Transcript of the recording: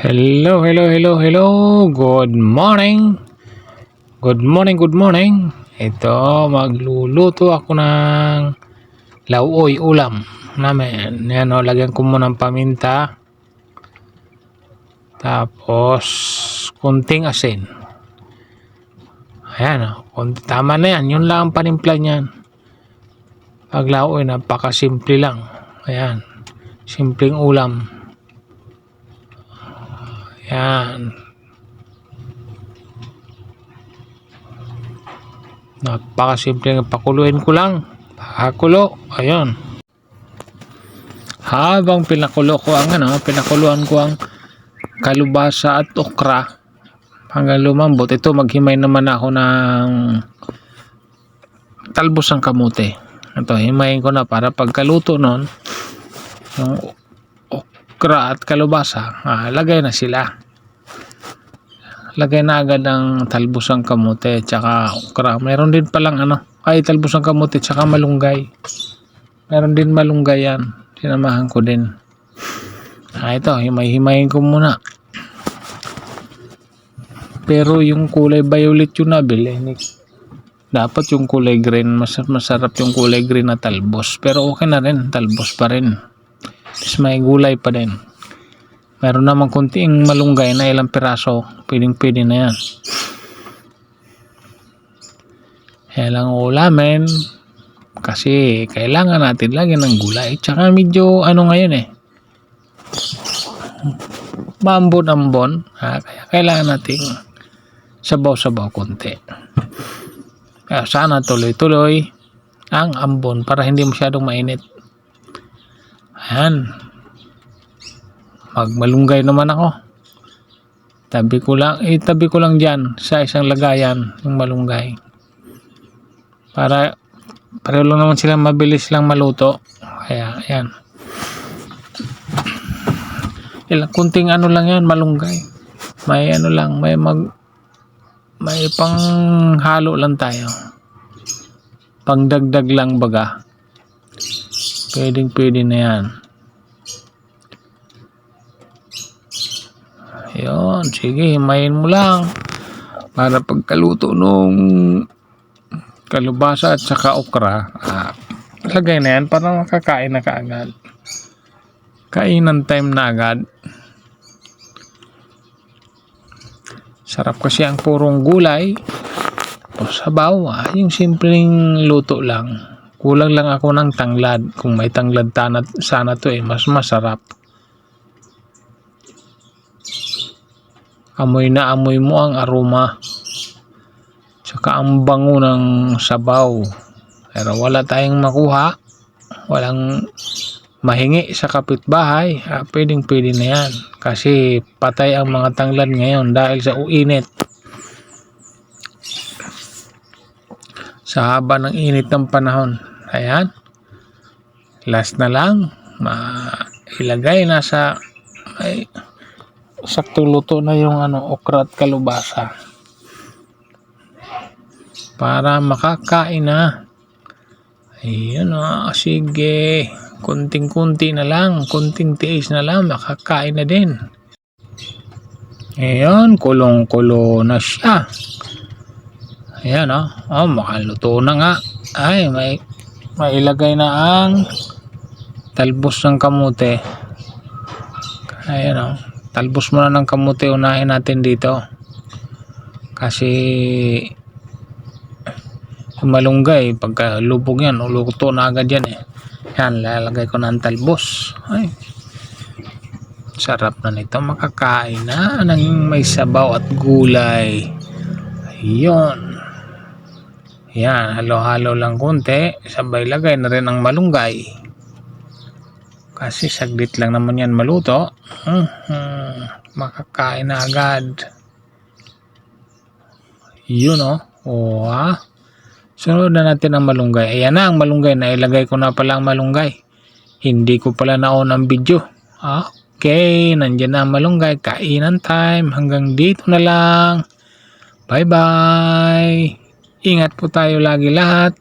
Hello, hello, hello, hello. Good morning. Good morning, good morning. Ito, magluluto ako ng lauoy ulam namin. Yan o, lagyan ko muna ng paminta. Tapos, kunting asin. Ayan o, kunti, tama na yan. Yun lang ang panimpla niyan. Pag lauoy, napakasimple lang. Ayan, simpleng ulam. Yan. Napakasimple ng pakuluin ko lang. Pakakulo. Ayun. Habang pinakulo ko ang ano, pinakuluan ko ang kalubasa at okra hanggang lumambot. Ito maghimay naman ako ng talbos ng kamote. Ito, himayin ko na para pagkaluto nun, yung okra at kalubasa, ah, lagay na sila. Lagay na agad ang talbos ng kamote tsaka okra. Meron din palang ano, ay talbos ng kamote tsaka malunggay. Meron din malunggay yan. Sinamahan ko din. Ah, ito, himay-himayin ko muna. Pero yung kulay violet yung nabili, ni- dapat yung kulay green, mas masarap yung kulay green na talbos. Pero okay na rin, talbos pa rin. Tapos may gulay pa din. Meron namang kunting malunggay na ilang piraso. Pwedeng pwede na yan. Kaya lang ulamin. Kasi kailangan natin lagyan ng gulay. Tsaka medyo ano ngayon eh. Mambon-ambon. Ha? Kaya kailangan nating sabaw-sabaw konti. Kaya sana tuloy-tuloy ang ambon para hindi masyadong mainit. Ayan. Magmalunggay naman ako. Tabi ko lang, eh, tabi ko lang dyan sa isang lagayan yung malunggay. Para pareho lang naman sila mabilis lang maluto. Kaya, ayan. Ilang kunting ano lang yan, malunggay. May ano lang, may mag may pang halo lang tayo. Pangdagdag lang baga. Pwedeng pwede na yan. Ayun, sige, himayin mo lang. Para pagkaluto nung kalubasa at saka okra, ah, lagay na yan para makakain na kaagad. Kainan time na agad. Sarap kasi ang purong gulay. Tapos sabaw, ah, yung simpleng luto lang. Kulang lang ako ng tanglad. Kung may tanglad sana to eh, mas masarap. Amoy na amoy mo ang aroma. Tsaka ang bango ng sabaw. Pero wala tayong makuha. Walang mahingi sa kapitbahay. Ah, pwedeng pwede na yan. Kasi patay ang mga tanglad ngayon dahil sa uinit. Sa haba ng init ng panahon. Ayan. Last na lang. Ma ilagay na sa ay, saktong luto na yung ano, okra at kalubasa. Para makakain na. Ayun ah, sige. Kunting-kunti na lang, kunting tiis na lang, makakain na din. Ayan, kulong-kulo na siya. Ayan oh, oh makaluto na nga. Ay, may mailagay na ang talbos ng kamote. Ayan oh talbos muna ng kamote unahin natin dito. Kasi malunggay pagka lubog yan uluto na agad yan eh. Yan lalagay ko ng talbos. Ay sarap na nito. Makakain na ng may sabaw at gulay. Ayun. Yan halo halo lang konti. Sabay lagay na rin ang malunggay kasi saglit lang naman yan maluto. Hmm, hmm, makakain na agad. Yun o. Oh. Oh. Sunod na natin ang malunggay. Ayan na ang malunggay. Nailagay ko na pala ang malunggay. Hindi ko pala naon ang video. Okay. Nandiyan na ang malunggay. Kainan time. Hanggang dito na lang. Bye bye. Ingat po tayo lagi lahat.